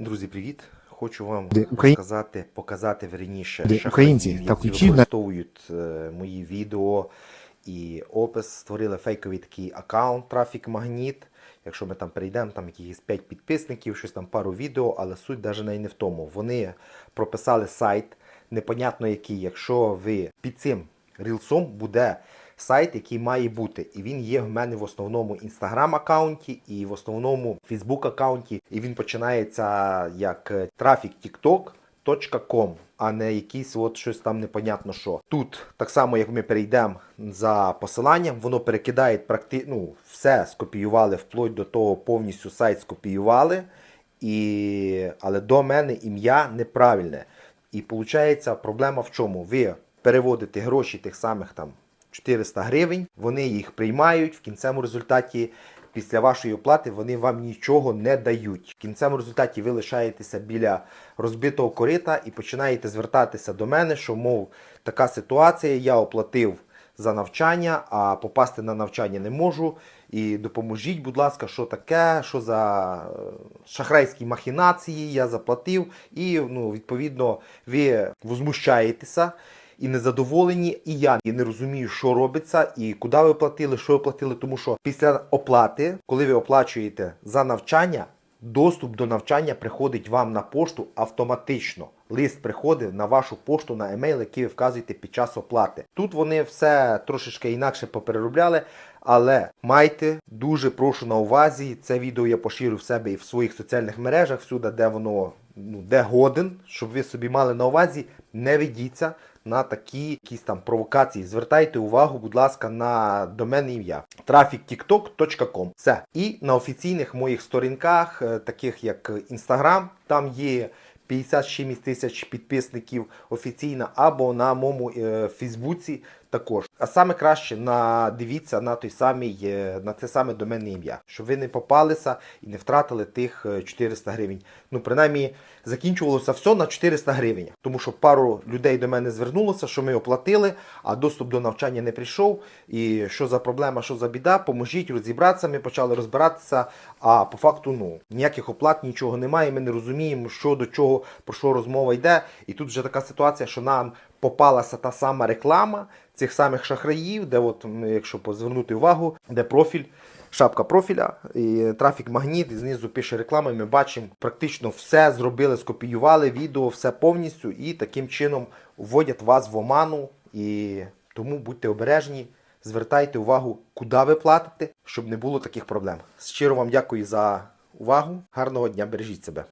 Друзі, привіт! Хочу вам Де Украї- сказати, показати верніше Де шахраїв, українці, які та використовують е, мої відео і опис. Створили фейковий такий аккаунт Трафік Магніт. Якщо ми там перейдемо, там якихось 5 підписників, щось там пару відео, але суть навіть не в тому. Вони прописали сайт, непонятно який. Якщо ви під цим рілсом буде сайт, який має бути. І він є в мене в основному інстаграм аккаунті і в основному Фейсбук аккаунті. І він починається як е, трафік TikTok.com, а не якийсь от щось там непонятно що. Тут так само, як ми перейдемо за посиланням, воно перекидає практи... ну, все скопіювали вплоть до того, повністю сайт скопіювали. І... Але до мене ім'я неправильне. І виходить, проблема в чому? Ви переводите гроші тих самих там 400 гривень, вони їх приймають. В кінцевому результаті, після вашої оплати, вони вам нічого не дають. В кінцевому результаті ви лишаєтеся біля розбитого корита і починаєте звертатися до мене, що мов така ситуація, я оплатив за навчання, а попасти на навчання не можу. І допоможіть, будь ласка, що таке, що за е, шахрайські махінації я заплатив. І ну, відповідно ви возмущаєтеся і незадоволені, і я і не розумію, що робиться, і куди ви платили, що ви платили. Тому що після оплати, коли ви оплачуєте за навчання, доступ до навчання приходить вам на пошту автоматично. Лист приходить на вашу пошту на емейл, який ви вказуєте під час оплати. Тут вони все трошечки інакше попереробляли, але майте дуже прошу на увазі. Це відео я поширю в себе і в своїх соціальних мережах, всюди, де воно ну, де годен, щоб ви собі мали на увазі, не ведіться на такі якісь там провокації. Звертайте увагу, будь ласка, на доменне ім'я traffictiktok.com. Все. І на офіційних моїх сторінках, е, таких як Instagram, там є 56 тисяч підписників офіційно, або на моєму е, Фейсбуці також. А саме краще на дивіться на той самий е, на це саме доменне ім'я, щоб ви не попалися і не втратили тих е, 400 гривень. Ну, принаймні, закінчувалося все на 400 гривень, тому що пару людей до мене звернулося, що ми оплатили, а доступ до навчання не прийшов. І що за проблема, що за біда, поможіть розібратися. Ми почали розбиратися. А по факту, ну ніяких оплат, нічого немає. Ми не розуміємо, що до чого, про що розмова йде. І тут вже така ситуація, що нам попалася та сама реклама цих самих шахраїв, де, от, якщо звернути увагу, де профіль. Шапка профіля, і трафік магніт, і знизу пише реклама, і ми бачимо, практично все зробили, скопіювали відео, все повністю, і таким чином вводять вас в оману. І тому будьте обережні, звертайте увагу, куди ви платите, щоб не було таких проблем. Щиро вам дякую за увагу. Гарного дня, бережіть себе.